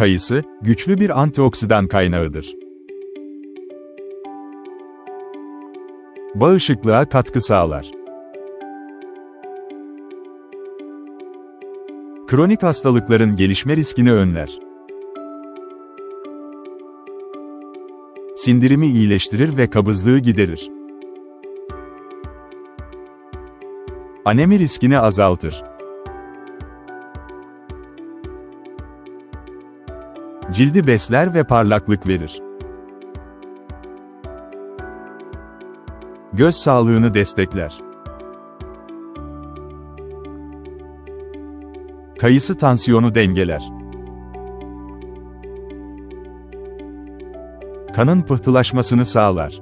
Kayısı, güçlü bir antioksidan kaynağıdır. Bağışıklığa katkı sağlar. Kronik hastalıkların gelişme riskini önler. Sindirimi iyileştirir ve kabızlığı giderir. Anemi riskini azaltır. Cildi besler ve parlaklık verir. Göz sağlığını destekler. Kayısı tansiyonu dengeler. Kanın pıhtılaşmasını sağlar.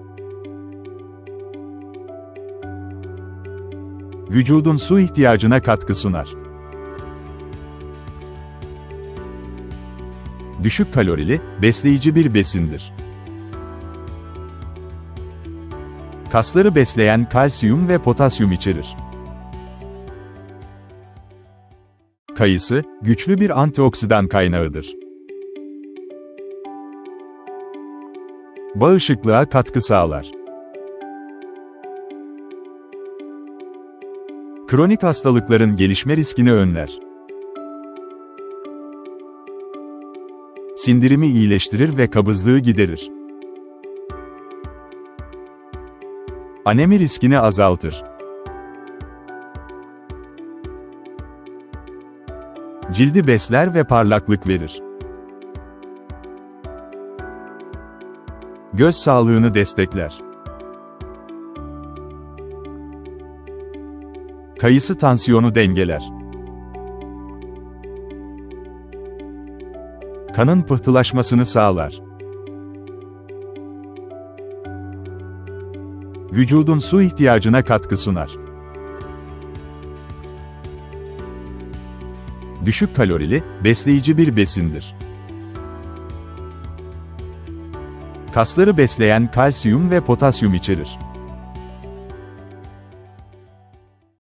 Vücudun su ihtiyacına katkı sunar. Düşük kalorili, besleyici bir besindir. Kasları besleyen kalsiyum ve potasyum içerir. Kayısı, güçlü bir antioksidan kaynağıdır. Bağışıklığa katkı sağlar. Kronik hastalıkların gelişme riskini önler. Sindirimi iyileştirir ve kabızlığı giderir. Anemi riskini azaltır. Cildi besler ve parlaklık verir. Göz sağlığını destekler. Kayısı tansiyonu dengeler. Kanın pıhtılaşmasını sağlar. Vücudun su ihtiyacına katkı sunar. Düşük kalorili, besleyici bir besindir. Kasları besleyen kalsiyum ve potasyum içerir.